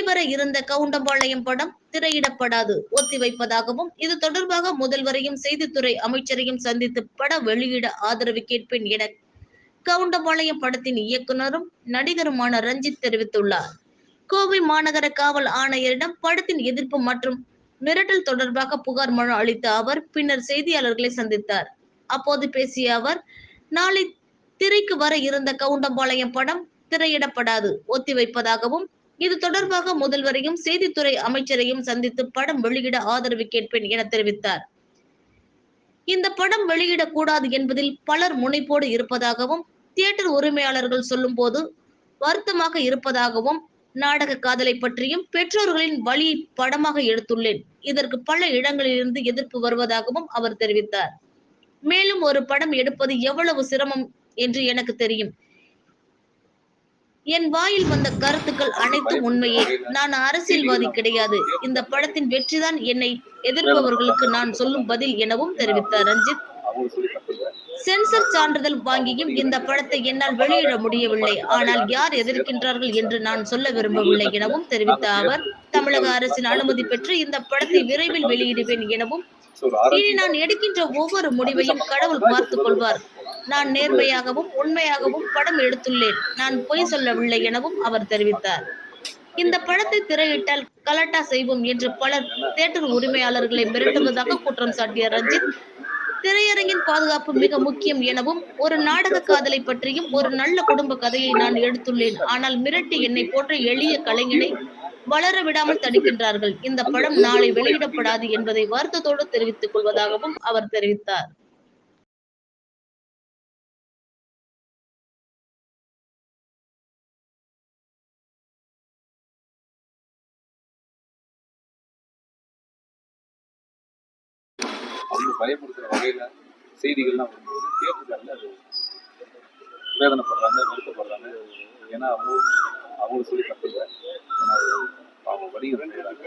வெளிவர இருந்த கவுண்டம்பாளையம் படம் திரையிடப்படாது ஒத்திவைப்பதாகவும் இது தொடர்பாக முதல்வரையும் செய்தித்துறை அமைச்சரையும் சந்தித்து பட வெளியிட ஆதரவு கேட்பேன் என கவுண்டம்பாளையம் படத்தின் இயக்குனரும் நடிகருமான ரஞ்சித் தெரிவித்துள்ளார். கோவை மாநகர காவல் ஆணையரிடம் படத்தின் எதிர்ப்பு மற்றும் மிரட்டல் தொடர்பாக புகார் மனு அளித்த அவர் பின்னர் செய்தியாளர்களை சந்தித்தார். அப்போது பேசிய அவர் நாளை திரைக்கு வர இருந்த கவுண்டம்பாளையம் படம் திரையிடப்படாது ஒத்திவைப்பதாகவும் இது தொடர்பாக முதல்வரையும் செய்தித்துறை அமைச்சரையும் சந்தித்து படம் வெளியிட ஆதரவு கேட்பேன் என தெரிவித்தார். இந்த படம் வெளியிடக்கூடாது என்பதில் பலர் முனைப்போடு இருப்பதாகவும் தியேட்டர் உரிமையாளர்கள் சொல்லும் போது வருத்தமாக இருப்பதாகவும் நாடக காதலை பற்றியும் பெற்றோர்களின் வழியை படமாக எடுத்துள்ளேன். இதற்கு பல இடங்களிலிருந்து எதிர்ப்பு வருவதாகவும் அவர் தெரிவித்தார். மேலும் ஒரு படம் எடுப்பது எவ்வளவு சிரமம் என்று எனக்கு தெரியும். என் வாயில் வந்த கருத்துக்கள் அனைத்தும் உண்மையே. நான் அரசியல்வாதி கிடையாது. இந்த படத்தின் வெற்றிதான் என்னை எதிர்ப்பவர்களுக்கு நான் சொல்லும் பதில் எனவும் தெரிவித்தார் ரஞ்சித். சென்சர் சான்றிதழ் வாங்கியும் இந்த படத்தை என்னால் வெளியிட முடியவில்லை. ஆனால் யார் எதிர்க்கின்றார்கள் என்று நான் சொல்ல விரும்பவில்லை எனவும் தெரிவித்த அவர். தமிழக அரசின் அனுமதி பெற்று இந்த படத்தை விரைவில் வெளியிடுவேன் எனவும் இனி நான் எடுக்கின்ற ஒவ்வொரு முடிவையும் கடவுள் பார்த்துக் கொள்வார். நான் நேர்மையாகவும் உண்மையாகவும் படம் எடுத்துள்ளேன். நான் பொய் சொல்லவில்லை எனவும் அவர் தெரிவித்தார். இந்த படத்தை திரையிட்டால் கலட்டா செய்வோம் என்று பலர் தியேட்டர் உரிமையாளர்களை மிரட்டுவதாக குற்றம் சாட்டிய ரஞ்சித் திரையரங்கின் பாதுகாப்பு மிக முக்கியம் எனவும் ஒரு நாடக காதலை பற்றியும் ஒரு நல்ல குடும்ப கதையை நான் எடுத்துள்ளேன். ஆனால் மிரட்டி என்னை போன்ற எளிய கலைஞனை வளர விடாமல் தடுக்கின்றார்கள். இந்த படம் நாளை வெளியிடப்படாது என்பதை வருத்தத்தோடு தெரிவித்துக் கொள்வதாகவும் அவர் தெரிவித்தார். பயமுறுத்துற வகையில செய்திகள்லாம் வரும்போது கேட்டுக்காரில் அது வேதனைப்படுறாங்க வருத்தப்படுறாங்க ஏன்னா அவங்க அவங்களுக்கு சொல்லி அது அவங்க வணிகம் செய்கிறாங்க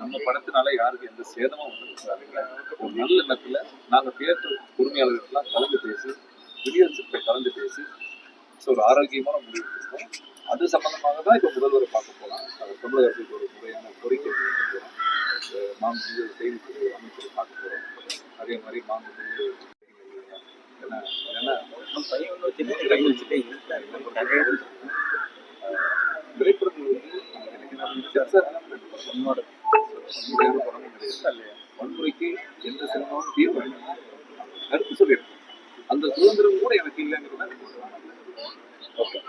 நம்ம படத்தினால யாருக்கு எந்த சேதமும் வந்துருக்காங்க ஒரு நல்ல எண்ணத்துல நாங்கள் தியேட்டர் உரிமையாளர்கள்லாம் கலந்து பேசி விநியோகத்தை கலந்து பேசி ஸோ ஒரு ஆரோக்கியமான முடிவு எடுத்திருக்கோம் அது சம்பந்தமாக தான் இப்போ முதல்வரை பார்க்க போகலாம் அது தமிழகத்துக்கு ஒரு முறையான கோரிக்கை போகிறோம் வரோம் மாண்பு செய்தித்துறை பார்க்க போகிறோம் அதே மாதிரி மாண்பு ஏன்னா ஏன்னா திரைப்படங்கள் வந்து எனக்கு நான் பெருசா என்னோட படமும் கிடையாது வன்முறைக்கு எந்த சினிமாவும் தீர்வு கருத்து சொல்லியிருக்கோம் அந்த சுதந்திரம் கூட எனக்கு இல்லைங்கிறத ஓகே